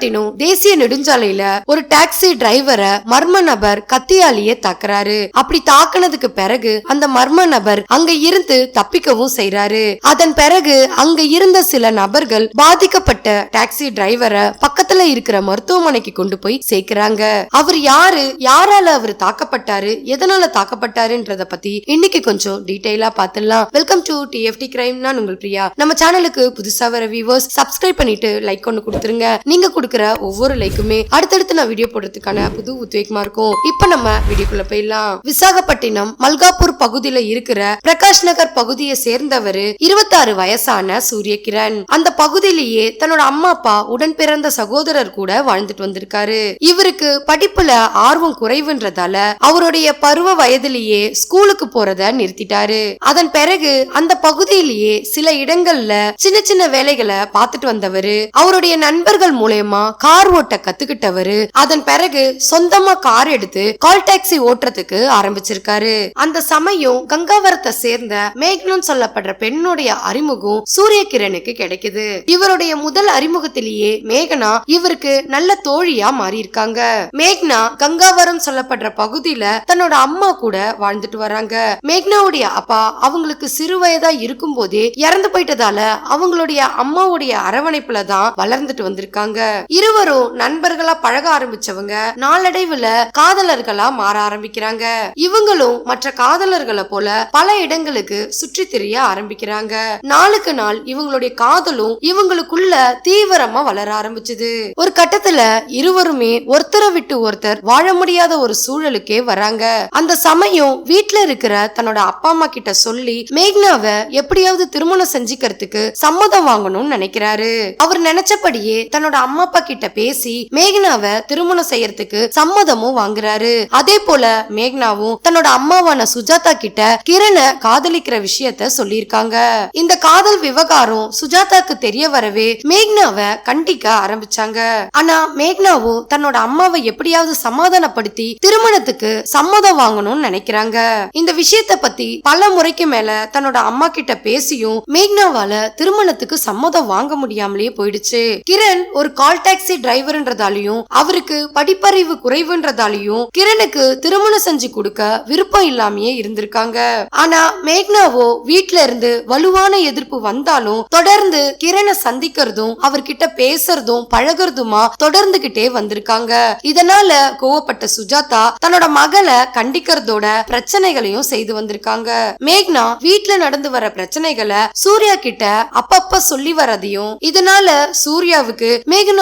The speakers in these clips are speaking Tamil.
விசாகப்பட்டினம் தேசிய நெடுஞ்சாலையில ஒரு டாக்ஸி டிரைவரை மர்ம நபர் கத்தியாலேயே தாக்குறாரு. அப்படி தாக்குனதுக்கு பிறகு அந்த மர்ம நபர் அங்க இருந்து தப்பிக்கவும் செய்றாரு. அதன் பிறகு அங்க இருந்த சில நபர்கள் பாதிக்கப்பட்ட டாக்ஸி டிரைவரை பக்கத்துல இருக்கிற மருத்துவமனைக்கு கொண்டு போய் சேர்க்கிறாங்க. அவர் யாரு? யாரால அவர் தாக்கப்பட்டாரு? எதனால தாக்கப்பட்டாருன்றத பத்தி இன்னைக்கு கொஞ்சம் டீடைலா பாத்துடலாம். Welcome to DFT crime. நான் உங்கள் பிரியா. நம்ம சேனலுக்கு புதுசா வர வியூவர்ஸ் சப்ஸ்கிரைப் பண்ணிட்டு லைக் ஒன்னு கொடுத்துருங்க. நீங்க கொடுக்குற ஒவ்வொரு லைக்குமே அடுத்தடுத்து நான் வீடியோ போடுறதுக்கான புது உத்வேகமா இருக்கும். இப்ப நம்ம வீடியோக்குள்ள போயிடலாம். விசாகப்பட்டினம் மல்காப்பூர் பகுதியில இருக்கிற பிரகாஷ் நகர் பகுதியை சேர்ந்தவர் இருபத்தாறு வயசான சூரியகிரண். அந்த பகுதியிலேயே தன்னோட அம்மா அப்பா உடன் பிறந்த சகோதரர் கூட வாழ்ந்துட்டு வந்திருக்காரு. இவருக்கு படிப்புல ஆர்வம் குறைவுன்றதால அவருடைய பருவ வயதிலேயே ஸ்கூலுக்கு போறத நிறுத்திட்டாரு. அதன் பிறகு அந்த பகுதியிலேயே சில இடங்கள்ல சின்ன சின்ன வேலைகளை பார்த்துட்டு வந்தவரு. அவருடைய நண்பர்கள் மூலயமா கார் ஓட்ட கத்துக்கிட்டவரு. அதன் பிறகு சொந்தமா கார் எடுத்து கால் டாக்ஸி ஓட்டுறதுக்கு ஆரம்பிச்சிருக்காரு. அந்த சமயம் கங்காவரத்தை சேர்ந்த மேக்னன் சொல்லப்படுற பெண்ணுடைய அறிமுகம் சூரிய கிரணுக்கு கிடைக்குது. இவருடைய முதல் அறிமுகத்திலேயே மேகனா இவருக்கு நல்ல தோழியா மாறி இருக்காங்க மேக்னா கங்காவரம் சொல்லப்படுற பகுதியில தன்னோட அம்மா கூட வாழ்ந்துட்டு வராங்க. மேக்னாவுடைய அப்பா அவங்களுக்கு சிறு வயதா இருக்கும் போதே இறந்து போயிட்டதால அவங்களுடைய அம்மாவுடைய அரவணைப்புல தான் வளர்ந்துட்டு வந்திருக்காங்க. இருவரும் நண்பர்களா பழக ஆரம்பிச்சவங்க நாளடைவுல காதலர்களா மாற ஆரம்பிக்கிறாங்க. இவங்களும் மற்ற காதலர்களை போல பல இடங்களுக்கு சுற்றி திரிய ஆரம்பிக்கிறாங்க. நாளுக்கு நாள் இவங்களுடைய காதலும் இவங்களுக்குள்ள தீவிரமா வளர ஆரம்பிச்சது. ஒரு கட்டத்துல இருவருமே ஒருத்தரை விட்டு ஒருத்தர் வாழ முடியாத ஒரு சூழலுக்கே வராங்க. அந்த சமயம் வீட்டுல இருக்கிற தன்னோட அப்பா அம்மா கிட்ட சொல்லி மேக்னாவை எப்படியாவது திருமணம் செஞ்சுக்கிறதுக்கு சம்மதம் வாங்கணும்னு நினைக்கிறாரு. அவர் நினைச்சபடியே தன்னோட அம்மா அப்பா அப்பா கிட்ட பேசி மேக்னாவை திருமணம் செய்யறதுக்கு சம்மதமும் வாங்குறாரு. அதே போல மேக்னாவும் தன்னோட அம்மாவான சுஜாதா கிட்ட கிரணை காதலிக்கிற விஷயத்த சொல்லியிருக்காங்க. இந்த காதல் விவகாரம் சுஜாதாக்கு தெரிய வரவே மேக்னாவை கண்டிக்க ஆரம்பிச்சாங்க. ஆனா மேக்னாவும் தன்னோட அம்மாவை எப்படியாவது சமாதானப்படுத்தி திருமணத்துக்கு சம்மதம் வாங்கணும்னு நினைக்கிறாங்க. இந்த விஷயத்த பத்தி பல முறைக்கு மேல தன்னோட அம்மா கிட்ட பேசியும் மேக்னாவால திருமணத்துக்கு சம்மதம் வாங்க முடியாமலேயே போயிடுச்சு. கிரண் ஒரு கால் டாக்ஸி டிரைவர்ன்றதாலையும் அவருக்கு படிப்பறிவு குறைவுன்றதாலையும் கிரணுக்கு திருமணம் செஞ்சு கொடுக்க விருப்பம் இல்லாமயே இருந்திருக்காங்க. ஆனா மேக்னாவோ வீட்ல இருந்து வலுவான எதிர்ப்பு வந்தாலும் தொடர்ந்து கிரணை சந்திக்கிறதும் அவர்கிட்ட பேசுறதும் பழகுறதுமா தொடர்ந்துகிட்டே வந்திருக்காங்க. இதனால கோவப்பட்ட சுஜாதா தன்னோட மகளை கண்டிக்கிறதோட பிரச்சனைகளையும் செய்து வந்திருக்காங்க. மேக்னா வீட்ல நடந்து வர பிரச்சனைகளை சூர்யா கிட்ட அப்பப்ப சொல்லி வரதையும் இதனால சூர்யாவுக்கு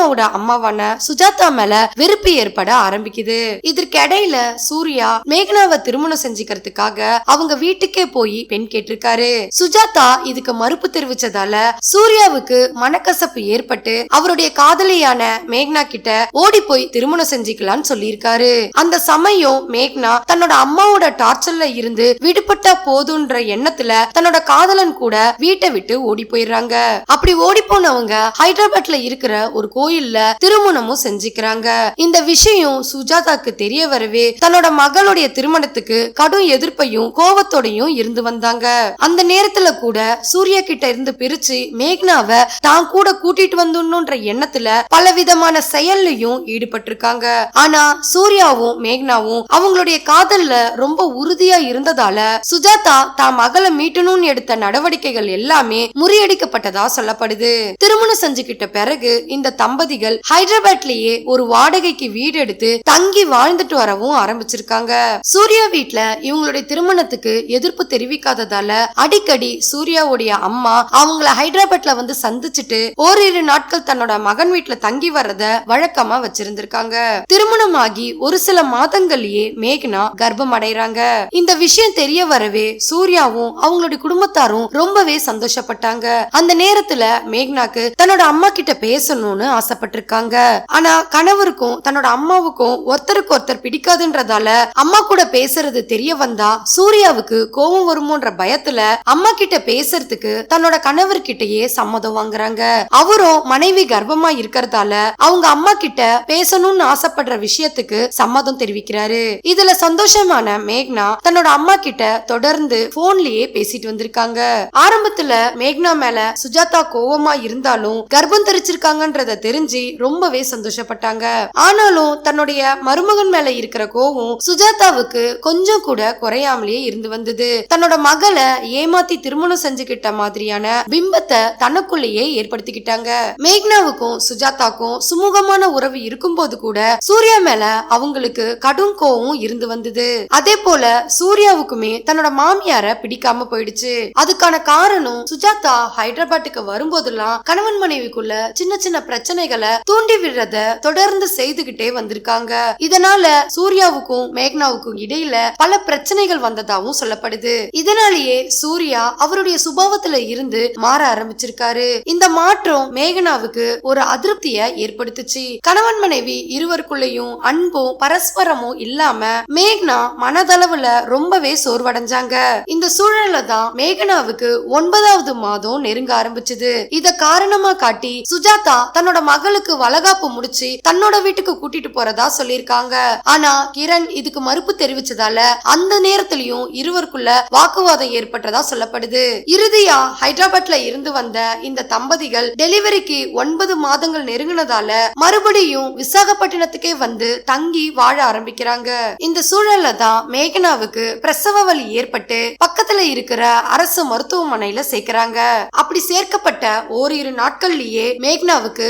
மேகனாவோட அம்மாவான சுஜாதா மேல வெறுப்பு ஏற்பட ஆரம்பிக்குது. இதற்கிடையில சூர்யா மேகனாவை திருமணம் செஞ்சுக்கிறதுக்காக அவங்க வீட்டுக்கே போய் பெண் கேட்டிருக்காரு. சுஜாதா இதுக்கு மறுப்பு தெரிவிச்சதால சூர்யாவுக்கு மனக்கசப்பு ஏற்பட்டு அவருடைய காதலியான மேக்னா கிட்ட ஓடி போய் திருமணம் செஞ்சுக்கலாம்னு சொல்லியிருக்காரு. அந்த சமயம் மேக்னா தன்னோட அம்மாவோட டார்ச்சர்ல இருந்து விடுபட்டா போதுன்ற எண்ணத்துல தன்னோட காதலன் கூட வீட்டை விட்டு ஓடி போயிடுறாங்க. அப்படி ஓடி போனவங்க ஹைதராபாத்ல இருக்கிற ஒரு கோயில் கோயில்ல திருமணமும் செஞ்சுக்கிறாங்க. இந்த விஷயம் சுஜாதாக்கு தெரிய வரவே தன்னோட மகளுடைய திருமணத்துக்கு கடும் எதிர்ப்பையும் கோவத்தோடையும் இருந்து வந்தாங்க. அந்த நேரத்துல கூட சூர்யா கிட்ட இருந்து பிரிச்சு மேக்னாவை தான் கூட கூட்டிட்டு வந்துடணும்ன்ற எண்ணத்துல பல விதமான செயல்லையும் ஈடுபட்டிருக்காங்க. ஆனா சூர்யாவும் மேக்னாவும் அவங்களுடைய காதல்ல ரொம்ப உறுதியா இருந்ததால சுஜாதா தான் மகளை மீட்டணும்னு எடுத்த நடவடிக்கைகள் எல்லாமே முறியடிக்கப்பட்டதா சொல்லப்படுது. திருமணம் செஞ்சுக்கிட்ட பிறகு இந்த தம்பதி தம்பதிகள் ஹைதராபாத்லயே ஒரு வாடகைக்கு வீடு எடுத்து தங்கி வாழ்ந்துட்டு வரவும் ஆரம்பிச்சிருக்காங்க. சூர்யா வீட்ல இவங்களுடைய திருமணத்துக்கு எதிர்ப்பு தெரிவிக்காததால அடிக்கடி சூர்யாவுடைய அம்மா அவங்கள ஹைதராபாத்ல வந்து சந்திச்சுட்டு ஓரிரு நாட்கள் தன்னோட மகன் வீட்டுல தங்கி வர்றத வழக்கமா வச்சிருந்திருக்காங்க. திருமணமாகி ஒரு சில மாதங்கள்லயே மேகனா கர்ப்பம் அடைறாங்க இந்த விஷயம் தெரிய வரவே சூர்யாவும் அவங்களுடைய குடும்பத்தாரும் ரொம்பவே சந்தோஷப்பட்டாங்க. அந்த நேரத்துல மேக்னாக்கு தன்னோட அம்மா கிட்ட பேசணும்னு ஆசை ஆசைப்பட்டிருக்காங்க. ஆனா கணவருக்கும் தன்னோட அம்மாவுக்கும் ஒருத்தருக்கு ஒருத்தர் பிடிக்காதுன்றதால அம்மா கூட பேசுறது தெரிய வந்தா சூர்யாவுக்கு கோபம் வருமோன்ற பயத்துல அம்மா கிட்ட பேசுறதுக்கு தன்னோட கணவர் கிட்டயே சம்மதம் வாங்குறாங்க. அவரும் மனைவி கர்ப்பமா இருக்கிறதால அவங்க அம்மா கிட்ட பேசணும்னு ஆசைப்படுற விஷயத்துக்கு சம்மதம் தெரிவிக்கிறாரு. இதுல சந்தோஷமான மேக்னா தன்னோட அம்மா கிட்ட தொடர்ந்து போன்லயே பேசிட்டு வந்திருக்காங்க. ஆரம்பத்துல மேக்னா மேல சுஜாதா கோவமா இருந்தாலும் கர்ப்பம் தெரிச்சிருக்காங்கன்றத தெரிஞ்சு புரிஞ்சு ரொம்பவே சந்தோஷப்பட்டாங்க. ஆனாலும் தன்னுடைய மருமகன் மேல இருக்கிற கோவம் சுஜாதாவுக்கு கொஞ்சம் கூட குறையாமலேயே இருந்து வந்தது. தன்னோட மகளை ஏமாத்தி திருமணம் செஞ்சுக்கிட்ட மாதிரியான பிம்பத்தை தனக்குள்ளேயே ஏற்படுத்திக்கிட்டாங்க. மேக்னாவுக்கும் சுஜாதாக்கும் சுமூகமான உறவு இருக்கும் போது கூட சூர்யா மேல அவங்களுக்கு கடும் கோவம் இருந்து வந்தது. அதே போல சூர்யாவுக்குமே தன்னோட மாமியார பிடிக்காம போயிடுச்சு. அதுக்கான காரணம் சுஜாதா ஹைதராபாத்துக்கு வரும்போதெல்லாம் கணவன் மனைவிக்குள்ள சின்ன சின்ன பிரச்சனைகள் தூண்டி விடுறத தொடர்ந்து செய்துகிட்டே வந்திருக்காங்க. இதனால சூர்யாவுக்கும் மேக்னாவுக்கும் இடையில பல பிரச்சனைகள் வந்ததாவும் சொல்லப்படுது. இதனாலேயே சூர்யா அவருடைய சுபாவத்துல இருந்து மாற ஆரம்பிச்சிருக்காரு. இந்த மாற்றம் மேகனாவுக்கு ஒரு அதிருப்திய ஏற்படுத்துச்சு. கணவன் மனைவி இருவருக்குள்ளயும் அன்பும் பரஸ்பரமும் இல்லாம மேக்னா மனதளவுல ரொம்பவே சோர்வடைஞ்சாங்க. இந்த சூழல்ல தான் மேகனாவுக்கு ஒன்பதாவது மாதம் நெருங்க ஆரம்பிச்சது. இத காரணமா காட்டி சுஜாதா தன்னோட மகளுக்கு வளகாப்பு முடிச்சு தன்னோட வீட்டுக்கு கூட்டிட்டு போறதா சொல்லியிருக்காங்க. ஆனா கிரண் இதுக்கு மறுப்பு தெரிவிச்சதால அந்த நேரத்திலயும் இருவருக்குள்ள வாக்குவாதம் ஏற்பட்டதா சொல்லப்படுது. இறுதியா ஹைதராபாத்ல இருந்து வந்த இந்த தம்பதிகள் டெலிவரிக்கு ஒன்பது மாதங்கள் நெருங்கினதால மறுபடியும் விசாகப்பட்டினத்துக்கே வந்து தங்கி வாழ ஆரம்பிக்கிறாங்க. இந்த சூழல்ல தான் மேகனாவுக்கு பிரசவ வலி ஏற்பட்டு பக்கத்துல இருக்கிற அரசு மருத்துவமனையில சேர்க்கிறாங்க. அப்படி சேர்க்கப்பட்ட ஓரிரு நாட்கள்லயே மேக்னாவுக்கு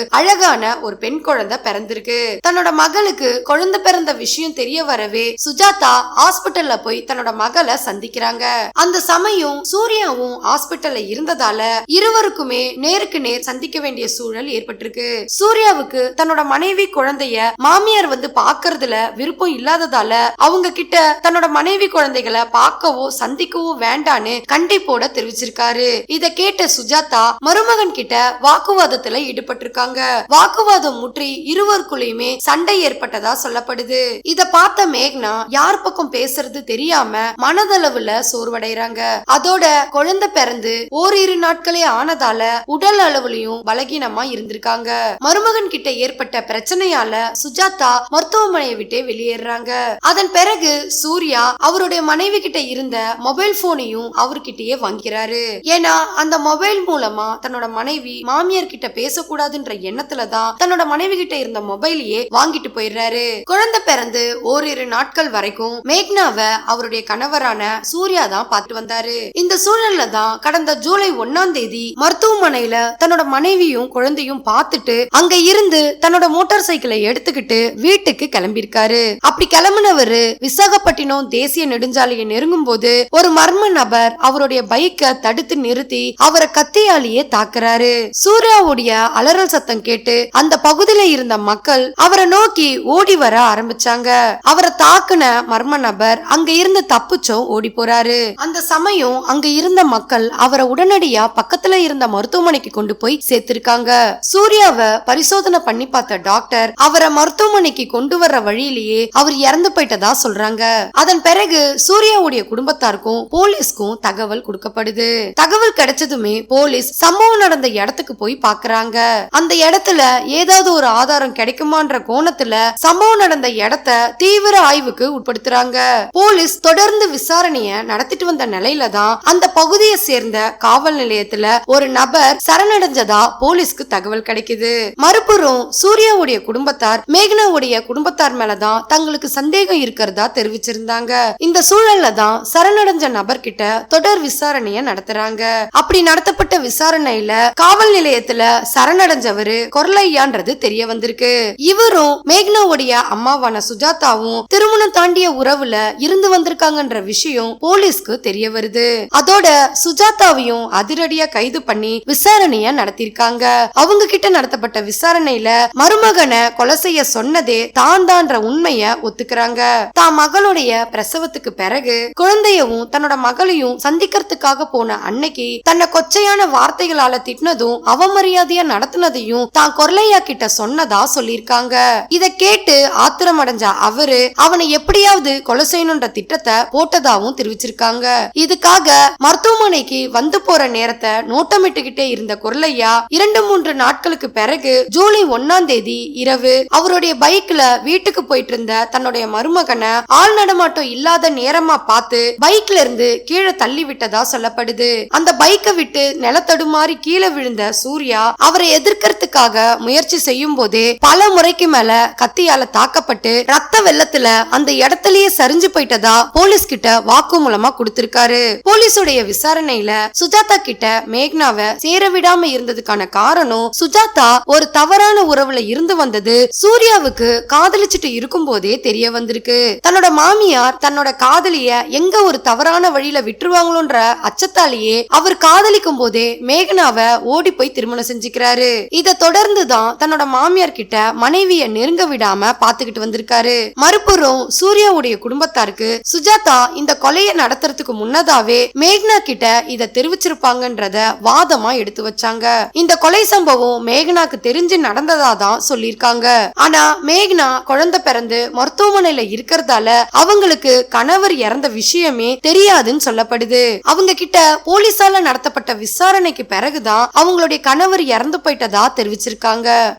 அழகான ஒரு பெண் குழந்தை பிறந்திருக்கு. தன்னோட மகளுக்கு குழந்தை பிறந்த விஷயம் தெரிய வரவே சுஜாதா ஹாஸ்பிட்டல்ல போய் தன்னோட மகளை சந்திக்கிறாங்க. அந்த சமயம் சூர்யாவும் ஹாஸ்பிட்டல்ல இருந்ததால இருவருக்குமே நேருக்கு நேர் சந்திக்க வேண்டிய சூழல் ஏற்பட்டிருக்கு. சூர்யாவுக்கு தன்னோட மனைவி குழந்தைய மாமியார் வந்து பாக்குறதுல விருப்பம் இல்லாததால அவங்க கிட்ட தன்னோட மனைவி குழந்தைகளை பார்க்கவோ சந்திக்கவோ வேண்டான்னு கண்டிப்போட தெரிவிச்சிருக்காரு. இத கேட்ட சுஜாதா மருமகன் கிட்ட வாக்குவாதத்துல ஈடுபட்டிருக்காங்க. வாக்குவாதம் முற்றி இருவருக்குள்ளயுமே சண்டை ஏற்பட்டதா சொல்லப்படுது. இத பார்த்த மேக்னா யார் பக்கம் பேசுறது தெரியாம மனதளவுல சோர்வடைறாங்க. அதோட குழந்தை பிறந்து ஓரிரு நாட்களே ஆனதால உடல் அளவுலயும் பலகீனமா இருந்திருக்காங்க. மருமகன் கிட்ட ஏற்பட்ட பிரச்சனையால சுஜாதா மருத்துவமனையை விட்டு வெளியேறாங்க அதன் பிறகு சூர்யா அவருடைய மனைவி கிட்ட இருந்த மொபைல் போனையும் அவர்கிட்டயே வாங்கிறாரு ஏன்னா அந்த மொபைல் மூலமா தன்னோட மனைவி மாமியார் கிட்ட பேசக்கூடாதுன்ற எண்ணத்துல தான் தன்னோட மனைவி கிட்ட இருந்த மொபைலையே வாங்கிட்டு போயிடுறாரு. குழந்தை பிறந்து ஓரிரு நாட்கள் வரைக்கும் மேக்னாவை அவருடைய கணவரான சூர்யா தான் பார்த்து வந்தாரு. இந்த சூழல்ல தான் கடந்த ஜூலை ஒன்னாம் தேதி மருத்துவமனையில தன்னோட மனைவியும் குழந்தையும் பார்த்துட்டு அங்க இருந்து தன்னோட மோட்டார் சைக்கிளை எடுத்துக்கிட்டு வீட்டுக்கு கிளம்பியிருக்காரு. அப்படி கிளம்புனவரு விசாகப்பட்டினம் தேசிய நெடுஞ்சாலையை நெருங்கும் போது ஒரு மர்ம நபர் அவருடைய பைக்கை தடுத்து நிறுத்தி அவரை கத்தியாலேயே தாக்குறாரு. சூர்யாவுடைய அலறல் சத்தம் கேட்டு கேட்டு அந்த பகுதியில இருந்த மக்கள் அவரை நோக்கி ஓடி வர ஆரம்பிச்சாங்க. அவரை தாக்குன மர்ம நபர் அங்க இருந்து தப்பிச்சோம் ஓடி போறாரு. அந்த சமயம் அங்க இருந்த மக்கள் அவரை உடனடியா பக்கத்துல இருந்த மருத்துவமனைக்கு கொண்டு போய் சேர்த்திருக்காங்க. சூர்யாவை பரிசோதனை பண்ணி பார்த்த டாக்டர் அவரை மருத்துவமனைக்கு கொண்டு வர்ற வழியிலேயே அவர் இறந்து போயிட்டதா சொல்றாங்க. அதன் பிறகு சூர்யாவுடைய குடும்பத்தாருக்கும் போலீஸ்க்கும் தகவல் கொடுக்கப்படுது. தகவல் கிடைச்சதுமே போலீஸ் சம்பவம் நடந்த இடத்துக்கு போய் பாக்குறாங்க அந்த இடத்துல ஏதாவது ஒரு ஆதாரம் கிடைக்குமான்ற கோணத்துல சம்பவம் நடந்த இடத்த தீவிர ஆய்வுக்கு உட்படுத்துறாங்க. போலீஸ் தொடர்ந்து விசாரணைய நடத்திட்டு வந்த நிலையில தான் அந்த பகுதியை சேர்ந்த காவல் நிலையத்துல ஒரு நபர் சரணடைஞ்சதா போலீஸ்க்கு தகவல் கிடைக்குது. மறுபுறம் சூர்யாவுடைய குடும்பத்தார் மேகனாவுடைய குடும்பத்தார் மேலதான் தங்களுக்கு சந்தேகம் இருக்கிறதா தெரிவிச்சிருந்தாங்க. இந்த சூழல்ல தான் சரணடைஞ்ச நபர்கிட்ட தொடர் விசாரணைய நடத்துறாங்க. அப்படி நடத்தப்பட்ட விசாரணையில காவல் நிலையத்துல சரணடைஞ்சவரு வரலையான்றது தெரிய வந்திருக்கு. இவரும் மேக்னாவுடைய அம்மாவான சுஜாதாவும் திருமணம் தாண்டிய உறவுல இருந்து வந்திருக்காங்கன்ற விஷயம் போலீஸ்க்கு தெரிய வருது. அதோட சுஜாதாவையும் அதிரடியா கைது பண்ணி விசாரணைய நடத்திருக்காங்க. அவங்க கிட்ட நடத்தப்பட்ட விசாரணையில மருமகனை கொலை செய்ய சொன்னதே தான் தான்ற உண்மைய ஒத்துக்கிறாங்க. தான் மகளுடைய பிரசவத்துக்கு பிறகு குழந்தையவும் தன்னோட மகளையும் சந்திக்கிறதுக்காக போன அன்னைக்கு தன்னை கொச்சையான வார்த்தைகளால திட்டினதும் அவமரியாதையா நடத்தினதையும் தான் கொர்லையா கிட்ட சொன்னதா சொல்லியிருக்காங்க. இத கேட்டு ஆத்திரம் அடைஞ்ச அவரு அவனை எப்படியாவது கொலை செய்யணும்ன்ற திட்டத்தை போட்டதாவும் தெரிவிச்சிருக்காங்க. இதுக்காக மருத்துவமனைக்கு வந்து போற நேரத்தை நோட்டமிட்டுக்கிட்டே இருந்த கொர்லையா இரண்டு மூன்று நாட்களுக்கு பிறகு ஜூலை ஒன்னாம் தேதி இரவு அவருடைய பைக்ல வீட்டுக்கு போயிட்டு இருந்த தன்னுடைய மருமகனை ஆள் நடமாட்டம் இல்லாத நேரமா பார்த்து பைக்ல இருந்து கீழே தள்ளி விட்டதா சொல்லப்படுது. அந்த பைக்கை விட்டு நிலத்தடுமாறி கீழே விழுந்த சூர்யா அவரை எதிர்க்கிறதுக்காக முயற்சி செய்யும் போதே பல முறைக்கு மேல கத்தியால தாக்கப்பட்டு ரத்த வெள்ளத்துல அந்த இடத்துலயே சரிஞ்சு போயிட்டதா போலீஸ் கிட்ட வாக்கு மூலமா கொடுத்திருக்காரு. போலீஸுடைய விசாரணையில சுஜாதா கிட்ட மேக்னாவை சேர விடாம இருந்ததுக்கான காரணம் சுஜாதா ஒரு தவறான உறவுல இருந்து வந்தது சூர்யாவுக்கு காதலிச்சுட்டு இருக்கும் போதே தெரிய வந்திருக்கு. தன்னோட மாமியார் தன்னோட காதலிய எங்க ஒரு தவறான வழியில விட்டுருவாங்களோன்ற அச்சத்தாலேயே அவர் காதலிக்கும் போதே மேகனாவை ஓடி போய் திருமணம் செஞ்சுக்கிறாரு. இத தொடர்ந்து தான் தன்னோட மாமியார் கிட்ட மனைவிய நெருங்க விடாம பாத்துக்கிட்டு வந்திருக்காரு. மறுபுறம் சூர்யாவுடைய குடும்பத்தாருக்கு சுஜாதா இந்த கொலையை நடத்துறதுக்கு முன்னதாவே மேக்னா கிட்ட இத தெரிவிச்சிருப்பாங்கன்றத வாதமா எடுத்து வச்சாங்க. இந்த கொலை சம்பவம் மேகனாக்கு தெரிஞ்சு நடந்ததா தான் சொல்லியிருக்காங்க. ஆனா மேகனா குழந்தை பிறந்து மருத்துவமனையில இருக்கிறதால அவங்களுக்கு கணவர் இறந்த விஷயமே தெரியாதுன்னு சொல்லப்படுது. அவங்க கிட்ட போலீசால நடத்தப்பட்ட விசாரணைக்கு பிறகுதான் அவங்களுடைய கணவர் இறந்து போயிட்டதா தெரிவிச்சிருக்காங்க.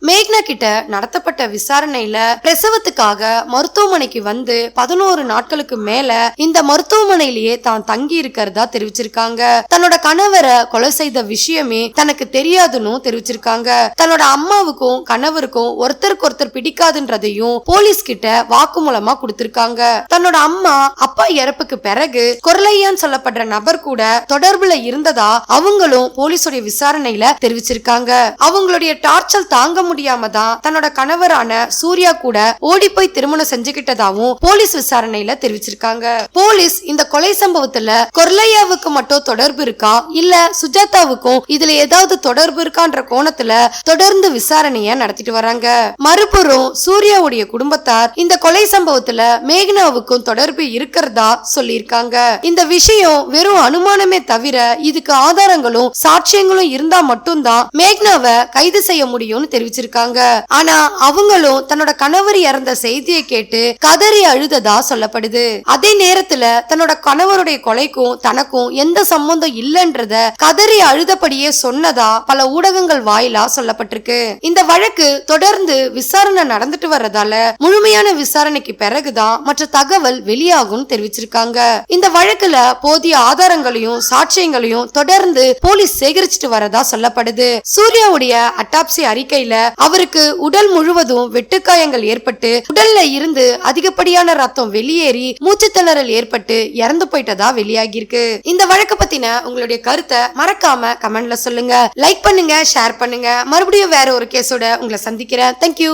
மேக்னா கிட்ட நடத்தப்பட்ட விசாரணையில பிரசவத்துக்காக மருத்துவமனைக்கு வந்து பதினோரு நாட்களுக்கு மேல இந்த மருத்துவமனையிலேயே தான் தங்கி இருக்கிறதா தெரிவிச்சிருக்காங்க. தன்னோட கணவரை கொலை செய்த விஷயமே தனக்கு தெரியாதுன்னு தெரிவிச்சிருக்காங்க. தன்னோட அம்மாவுக்கும் கணவருக்கும் ஒருத்தருக்கு ஒருத்தர் பிடிக்காதுன்றதையும் போலீஸ் கிட்ட வாக்குமூலமா கொடுத்திருக்காங்க. தன்னோட அம்மா அப்பா இறப்புக்கு பிறகு கொரலையான்னு சொல்லப்படுற நபர் கூட தொடர்புல இருந்ததா அவங்களும் போலீஸுடைய விசாரணையில தெரிவிச்சிருக்காங்க. அவங்களுடைய காய்ச்சல் தாங்க முடியாம தான் தன்னோட கணவரான சூர்யா கூட ஓடி போய் திருமணம் செஞ்சுக்கிட்டதாவும் போலீஸ் விசாரணையில தெரிவிச்சிருக்காங்க. போலீஸ் இந்த கொலை சம்பவத்துல கொர்லையாவுக்கு மட்டும் தொடர்பு இருக்கா? இல்ல சுஜாதாவுக்கும் இதுல ஏதாவது தொடர்பு இருக்கான்ற கோணத்துல தொடர்ந்து விசாரணைய நடத்திட்டு வராங்க. மறுபுறம் சூர்யாவுடைய குடும்பத்தார் இந்த கொலை சம்பவத்துல மேகனாவுக்கும் தொடர்பு இருக்கிறதா சொல்லியிருக்காங்க. இந்த விஷயம் வெறும் அனுமானமே தவிர இதுக்கு ஆதாரங்களும் சாட்சியங்களும் இருந்தா மட்டும்தான் மேக்னாவை கைது செய்ய முடியும் முடியும்னு தெரிவிச்சிருக்காங்க. ஆனா அவங்களும் தன்னோட கணவர் இறந்த செய்தியை கேட்டு கதறி அழுததா சொல்லப்படுது. அதே நேரத்துல தன்னோட கணவருடைய கொலைக்கும் தனக்கும் எந்த சம்பந்தம் இல்லைன்றத கதறி அழுதபடியே சொன்னதா பல ஊடகங்கள் வாயிலா சொல்லப்பட்டிருக்கு. இந்த வழக்கு தொடர்ந்து விசாரணை நடந்துட்டு வர்றதால முழுமையான விசாரணைக்கு பிறகுதான் மற்ற தகவல் வெளியாகும் தெரிவிச்சிருக்காங்க. இந்த வழக்குல போதிய ஆதாரங்களையும் சாட்சியங்களையும் தொடர்ந்து போலீஸ் சேகரிச்சுட்டு வரதா சொல்லப்படுது. சூர்யாவுடைய அட்டாப்சி அறிக்கையில அவருக்கு உடல் முழுவதும் வெட்டுக்காயங்கள் ஏற்பட்டு உடல்ல இருந்து அதிகப்படியான ரத்தம் வெளியேறி மூச்சு திணறல் ஏற்பட்டு இறந்து போயிட்டதா வெளியாகியிருக்கு. இந்த வழக்கு பத்தின உங்களுடைய கருத்தை மறக்காம கமெண்ட்ல சொல்லுங்க. லைக் பண்ணுங்க ஷேர் பண்ணுங்க. மறுபடியும் வேற ஒரு கேஸோட உங்களை சந்திக்கிறேன். தேங்க்யூ